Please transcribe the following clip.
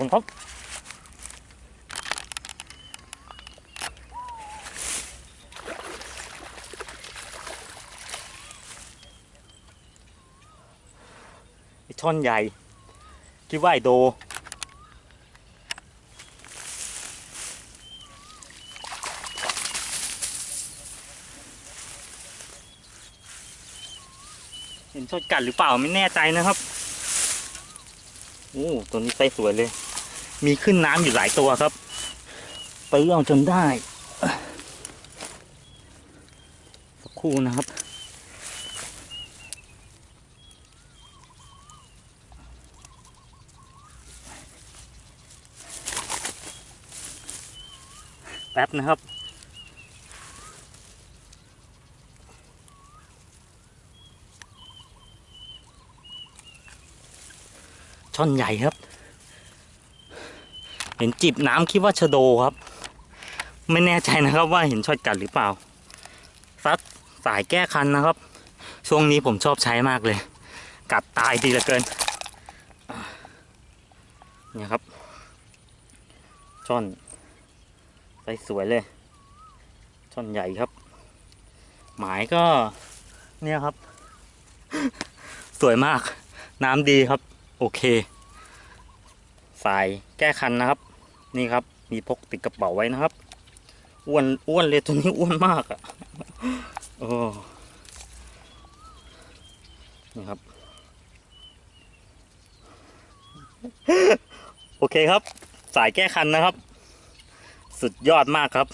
คุณครับไอ้ช่อนใหญ่ คิดว่าไอโด เห็นชดกัดหรือเปล่าไม่แน่ใจนะครับ โอ้ ตัวนี้ไซส์สวยเลย มีขึ้นน้ำอยู่หลายตัวครับตื้อเอาจนได้สักครู่นะครับ แป๊บนะครับช่อนใหญ่ครับ เห็นจิบน้ำคิดว่าชะโดครับ ไม่แน่ใจนะครับว่าเห็นช็อตกัดหรือเปล่าซัดสายแก้คันนะครับ ช่วงนี้ผมชอบใช้มากเลย กัดตายดีเหลือเกินเนี่ยครับช่อนใสสวยเลย ช่อนใหญ่ครับ หมายก็เนี่ยครับ สวยมาก น้ำดีครับ โอเคสายแก้คันนะครับ นี่ครับ มีพกติดกระเป๋าไว้นะครับ อ้วนอ้วนเลยตัวนี้อ้วนมากอะ่ะโอ้นี่ครับ โอเคครับ สายแก้คันนะครับ สุดยอดมากครับ